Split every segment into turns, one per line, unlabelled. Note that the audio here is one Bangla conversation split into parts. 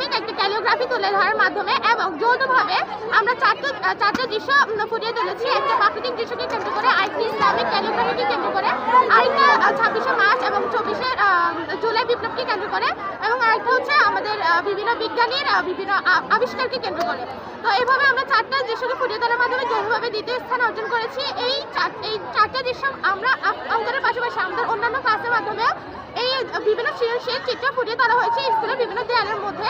ইসলামিক একটি ক্যালিওগ্রাফি তুলে ধরার মাধ্যমে এবং যৌথভাবে আমরা চারটে চারটে দৃশ্য ফুটিয়ে তুলেছি। একটা প্রাকৃতিক দৃশ্যকে কেন্দ্র করে, আরেকটি ইসলামিক ক্যালিওগ্রাফিকে কেন্দ্র করে, আরেকটা ছাব্বিশে মার্চ এবং চব্বিশে জুলাই বিপ্লবকে কেন্দ্র করে এবং আরেকটা হচ্ছে আমাদের বিভিন্ন বিজ্ঞানীর বিভিন্ন আবিষ্কারকে কেন্দ্র করে। তো এইভাবে আমরা চারটা দৃশ্যকে ফুটিয়ে তোলার মাধ্যমে যৌথভাবে দ্বিতীয় স্থান অর্জন করেছি। এই চার, এই চারটা দৃশ্য আমরা আ- অঙ্কনের পাশাপাশি আমাদের অন্যান্য ক্লাসের মাধ্যমে এই বিভিন্ন সৃজনশীল চিত্র ফুটিয়ে তোলা হয়েছে স্কুলের বিভিন্ন দেয়ালের মধ্যে।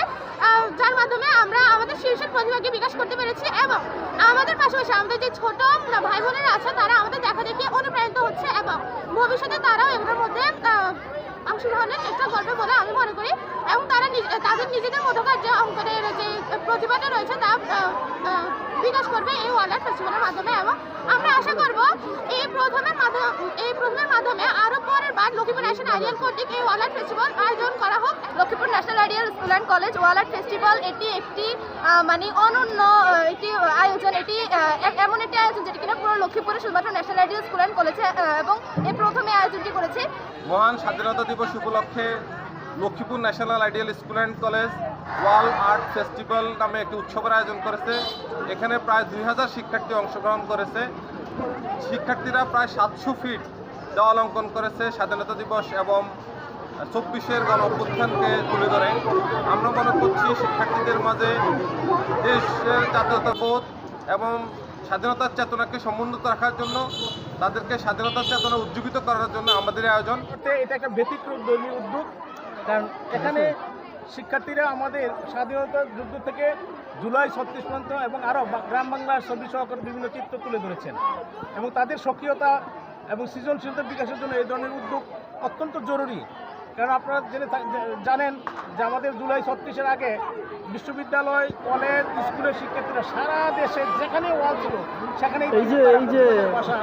যার মাধ্যমে আমরা আমাদের সৃজনশীল প্রতিভাকে বিকাশ করতে পেরেছি এবং আমাদের পাশাপাশি আমাদের যে ছোট ভাই বোনেরা আছে, তারা আমাদের দেখা দেখে অনুপ্রাণিত হচ্ছে এবং ভবিষ্যতে তারাও এগুলোর মধ্যে অংশগ্রহণের চেষ্টা করবে বলে আমি মনে করি এবং তারা নিজ- তাদের নিজেদের মধ্যকার যে অঙ্কনের যে প্রতিভাটা রয়েছে তা বিকাশ করবে এই ওয়ার্ল্ড ফেস্টিভ্যালের মাধ্যমে এবং আমরা আশা করব এই প্রথমের মাধ্যমে, এই প্রথমের মাধ্যমে আরও পরের বার লক্ষ্মীপুর ন্যাশনাল আইডিয়াল কর্তৃক এই ওয়ার্ল্ড ফেস্টিভ্যাল আয়োজন করা হোক।
Lakshmipur national ideal school and college ওয়ালার festival এটি একটি মানে অনন্য একটি আয়োজন। এটি এমন একটি আয়োজন যেটি কিনা পুরো লক্ষ্মীপুরে শুধুমাত্র ন্যাশনাল আইডিয়াল স্কুল অ্যান্ড কলেজে এবং এই প্রথমে আয়োজনটি করেছে।
মহান স্বাধীনতা দিবস উপলক্ষে Lakshmipur national ideal school and college wall art festival নামে একটি উৎসবের আয়োজন করেছে। এখানে প্রায় দুই হাজার শিক্ষার্থী অংশগ্রহণ করেছে। শিক্ষার্থীরা প্রায় সাতশো ফিট দেওয়াল অঙ্কন করেছে স্বাধীনতা দিবস এবং চব্বিশের গণ অভ্যুত্থানকে তুলে ধরে। আমরা মনে করছি শিক্ষার্থীদের মাঝে দেশের জাতীয়তাবোধ এবং স্বাধীনতার চেতনাকে সমুন্নত রাখার জন্য, তাদেরকে স্বাধীনতার চেতনা উজ্জীবিত করার জন্য আমাদের আয়োজন।
এটা একটা ব্যতিক্রম ধর্মী উদ্যোগ। কারণ এখানে শিক্ষার্থীরা আমাদের স্বাধীনতার যুদ্ধ থেকে জুলাই ছত্রিশ পর্যন্ত এবং আরও গ্রাম বাংলার ছবি সহকারে বিভিন্ন চিত্র তুলে ধরেছেন। এবং তাদের সক্রিয়তা এবং সৃজনশীলতা বিকাশের জন্য এই ধরনের উদ্যোগ অত্যন্ত জরুরি। কারণ আপনারা জেনে জানেন যে আমাদের জুলাই ছত্রিশের আগে বিশ্ববিদ্যালয় কলেজ স্কুলের শিক্ষার্থীরা সারা দেশে যেখানে ওয়াল ছিল সেখানে
এই যে- এই যে-
ভাষা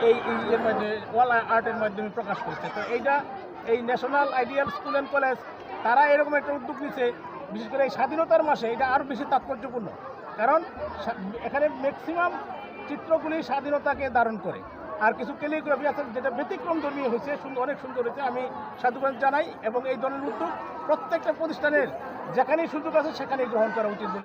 এই এর মাধ্যমে ওয়াল আর্টের মাধ্যমে প্রকাশ করছে। তো এইটা এই national ideal school and college তারা এরকম একটা উদ্যোগ নিচ্ছে বিশেষ করে এই স্বাধীনতার মাসে এটা আরও বেশি তাৎপর্যপূর্ণ। কারণ এখানে ম্যাক্সিমাম চিত্রগুলি স্বাধীনতাকে ধারণ করে। আর কিছু ক্যালিগ্রাফি আছে যেটা ব্যতিক্রম ধর্মীয় হয়েছে, সুন্দর, অনেক সুন্দর হয়েছে। আমি সাধুবাদ জানাই এবং এই ধরনের উদ্যোগ প্রত্যেকটা প্রতিষ্ঠানের যেখানেই সুযোগ আছে সেখানেই গ্রহণ করা উচিত।